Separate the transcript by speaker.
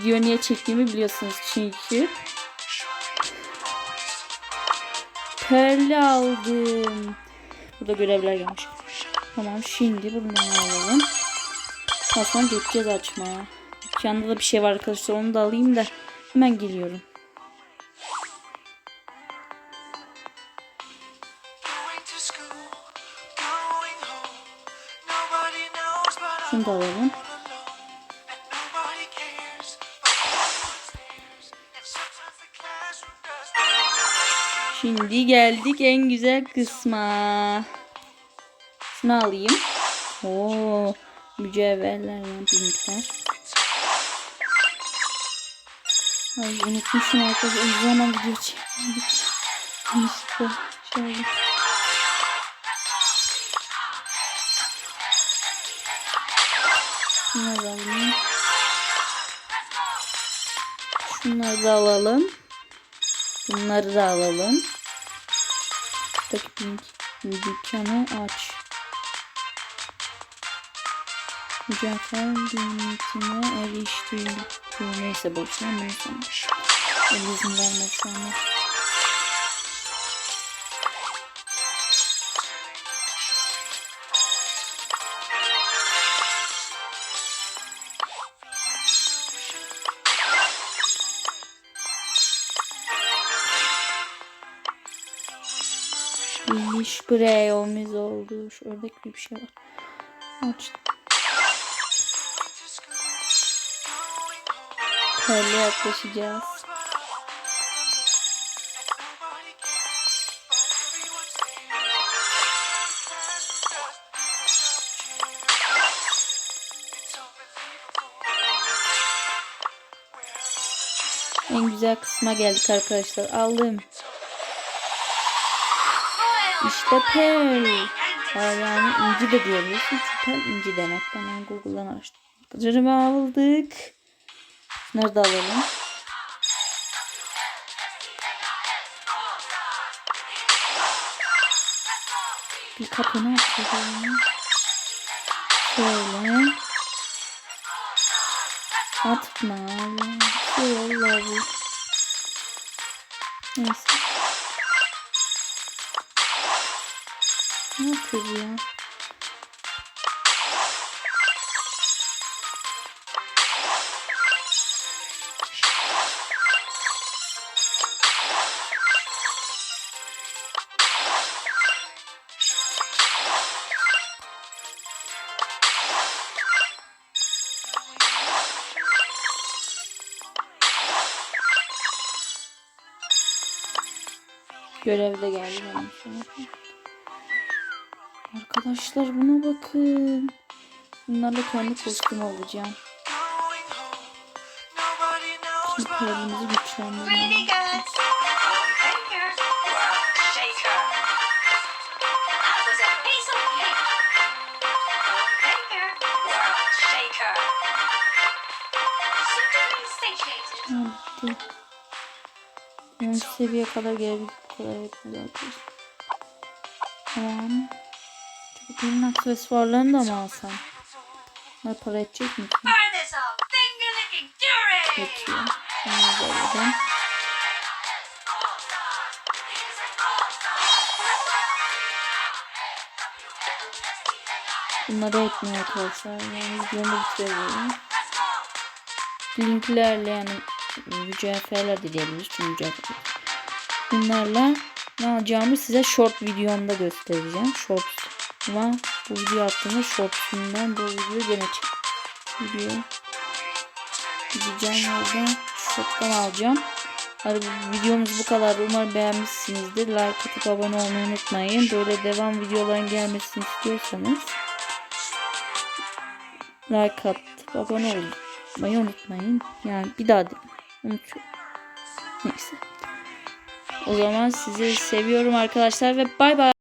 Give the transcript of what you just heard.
Speaker 1: Video niye çektiğimi biliyorsunuz çünkü. Pearl'i aldım. Burada görevler gelmiş. Tamam şimdi bundan alalım. Aslında geçeceğiz açmaya. Dükkanda da bir şey var arkadaşlar onu da alayım da hemen geliyorum. Şunu da alalım. Şimdi geldik en güzel kısma. Şunu alayım. Oo, mücevherler ya pinkler. Ay unutmuşum arkadaşlar. O zaman video çekmedik. Yanlışlıkla şöyle. Şunları da alayım. Şunları da alalım. Bunları da alalım. Pink dükkanı aç. Mücevher limitine erişti. Neyse boşuna bunu sana. Ben izin anda. Bir spreyomuz oldu. Şurada bir şey var. Aç. Perle yaklaşacağız. En güzel kısma geldik arkadaşlar. Aldım. İşte Pearl. Aa, yani inci de diyebilirsin. Çünkü Pearl inci demek. Ben onu Google'dan araştırdım. Canımı aldık. Şunları alalım. Bir kapını açalım. Şöyle. Atma. Şöyle. Neyse. Ne ya? Görevde geldi benim sonra. Arkadaşlar buna bakın. Bunlarla kendi kostüm alacağım. Şimdi
Speaker 2: satiated.
Speaker 1: Ha, bitti. Yani seviye kadar gelebildik. Kadar yetmez arkadaşlar. Tamam. Benim aksesuarlarını da mı alsam? Bunlar para edecek mi ki? Şunları da alalım. Bunları etmiyor arkadaşlar. Yani videomu bitirebilirim. Linklerle yani mücevherler de diyebiliriz. Çünkü mücevher. Bunlarla ne alacağımı size short videomda göstereceğim. Short ama bu video attığımda shortsundan bu videoyu gene çek. Video gideceğim oradan shorttan alacağım. Hadi bu videomuz bu kadar. Umarım beğenmişsinizdir. Like atıp abone olmayı unutmayın. Böyle devam videoların gelmesini istiyorsanız like atıp abone olmayı unutmayın. Yani bir daha unutuyorum. Neyse. O zaman sizi seviyorum arkadaşlar ve bay bay.